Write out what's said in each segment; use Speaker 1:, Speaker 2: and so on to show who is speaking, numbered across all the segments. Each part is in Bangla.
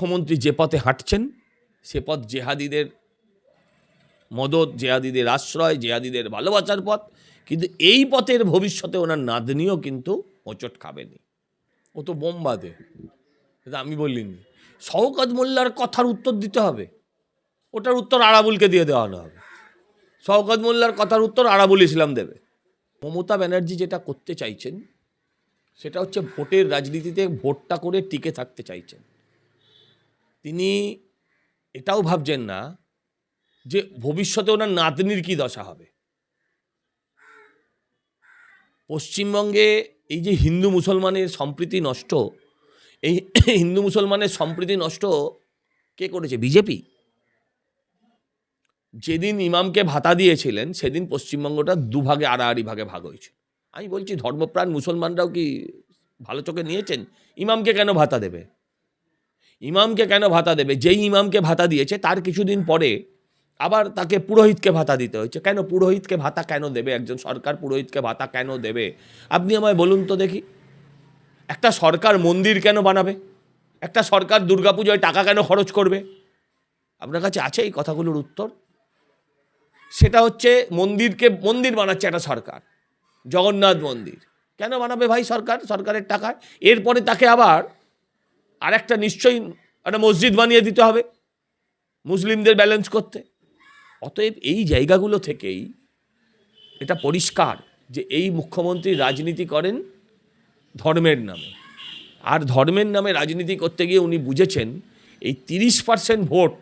Speaker 1: মুখ্যমন্ত্রী যে পথে হাঁটছেন, সে পথ জেহাদিদের মদত, জেহাদিদের আশ্রয়, জেহাদিদের ভালোবাসার পথ, কিন্তু এই পথের ভবিষ্যতে ওনার নাতনিও কিন্তু হোঁচট খাবেনি। ও তো বোম বাঁধে। আমি বলিনি। শওকত মোল্লার কথার উত্তর দিতে হবে। ওটার উত্তর আরাবুলকে দিয়ে দেওয়ানো হবে। শওকত মোল্লার কথার উত্তর আরাবুল ইসলাম দেবে। মমতা ব্যানার্জি যেটা করতে চাইছেন, সেটা হচ্ছে ভোটের রাজনীতিতে ভোটটা করে টিকে থাকতে চাইছেন। তিনি এটাও ভাবছেন না যে ভবিষ্যতে ওনার নাতনির কি দশা হবে। পশ্চিমবঙ্গে এই যে হিন্দু মুসলমানের সম্প্রীতি নষ্ট, এই হিন্দু মুসলমানের সম্প্রীতি নষ্ট কে করেছে? বিজেপি? যেদিন ইমামকে ভাতা দিয়েছিলেন, সেদিন পশ্চিমবঙ্গটা দুভাগে, আড়াআড়ি ভাগে ভাগ হয়েছে আমি বলছি, ধর্মপ্রাণ মুসলমানরাও কি ভালো চোখে নিয়েছেন? ইমামকে কেন ভাতা দেবে? ইমামকে কেন ভাতা দেবে? যেই ইমামকে ভাতা দিয়েছে, তার কিছুদিন পরে আবার তাকে পুরোহিতকে ভাতা দিতে হয়েছে। কেন পুরোহিতকে ভাতা কেন দেবে? একজন সরকার পুরোহিতকে ভাতা কেন দেবে? আপনি আমায় বলুন তো দেখি। একটা সরকার মন্দির কেন বানাবে? একটা সরকার দুর্গাপুজোয় টাকা কেন খরচ করবে? আপনার কাছে আছে এই কথাগুলোর উত্তর? সেটা হচ্ছে মন্দিরকে, মন্দির বানাচ্ছে একটা সরকার, জগন্নাথ মন্দির। কেন বানাবে ভাই সরকার? সরকারের টাকায়। এরপরে তাকে আবার আর একটা নিশ্চয়ই একটা মসজিদ বানিয়ে দিতে হবে মুসলিমদের ব্যালেন্স করতে। অতএব এই জায়গাগুলো থেকেই এটা পরিষ্কার যে এই মুখ্যমন্ত্রী রাজনীতি করেন ধর্মের নামে। আর ধর্মের নামে রাজনীতি করতে গিয়ে উনি বুঝেছেন এই তিরিশ পার্সেন্ট ভোট,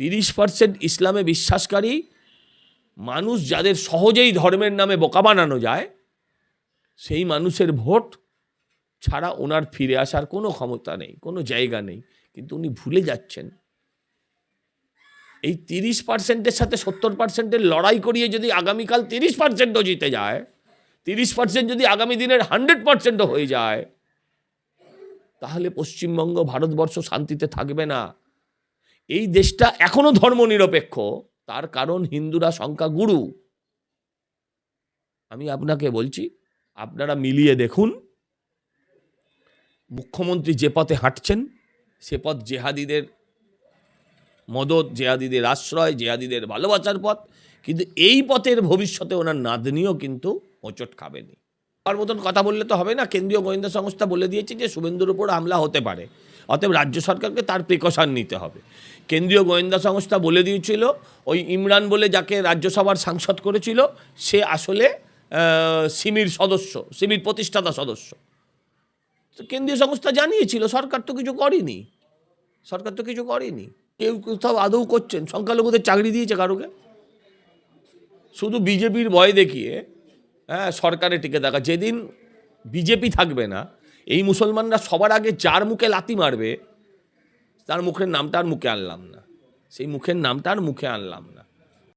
Speaker 1: তিরিশ পার্সেন্ট ইসলামে বিশ্বাসকারী মানুষ যাদের সহজেই ধর্মের নামে বোকা বানানো যায়, সেই মানুষের ভোট ছাড়া ওনার ফিরে আসার কোনো ক্ষমতা নেই, কোনো জায়গা নেই। কিন্তু উনি ভুলে যাচ্ছেন। এই তিরিশ পার্সেন্টের সাথে সত্তর পার্সেন্টের লড়াই করিয়ে যদি আগামীকাল তিরিশ পার্সেন্টও জিতে যায়, তিরিশ পার্সেন্ট যদি আগামী দিনের হান্ড্রেড পার্সেন্টও হয়ে যায়, তাহলে পশ্চিমবঙ্গ ভারতবর্ষ শান্তিতে থাকবে না। এই দেশটা এখনও ধর্মনিরপেক্ষ, তার কারণ হিন্দুরা সংখ্যা গুরু। আমি আপনাকে বলছি, আপনারা মিলিয়ে দেখুন। মুখ্যমন্ত্রী যে পথে হাঁটছেন, সে পথ জেহাদিদের মদত, জেহাদিদের আশ্রয়, জেহাদিদের ভালোবাসার পথ, কিন্তু এই পথের ভবিষ্যতে ওনার নাতনিও কিন্তু হোঁচট খাবেনি। আর মতন কথা বললে তো হবে না, কেন্দ্রীয় গোয়েন্দা সংস্থা বলে দিয়েছে যে শুভেন্দুর উপর হামলা হতে পারে, অতএব রাজ্য সরকারকে তার প্রিকশন নিতে হবে। কেন্দ্রীয় গোয়েন্দা সংস্থা বলে দিয়েছিল, ওই ইমরান বলে যাকে রাজ্যসভার সাংসদ করেছিল, সে আসলে সিমির সদস্য, সিমির প্রতিষ্ঠাতা সদস্য। তো কেন্দ্রীয় সংস্থা জানিয়েছিল, সরকার তো কিছু করেনি। সরকার তো কিছু করেনি। কেউ কোথাও আদৌ করছেন? সংখ্যালঘুদের চাকরি দিয়েছে কারোকে? শুধু বিজেপির ভয় দেখিয়ে হ্যাঁ সরকারে টিকে থাকা। যেদিন বিজেপি থাকবে না, এই মুসলমানরা সবার আগে যার মুখে লাতি মারবে, তার মুখের নামটা আর মুখে আনলাম না। সেই মুখের নামটা আর মুখে আনলাম না।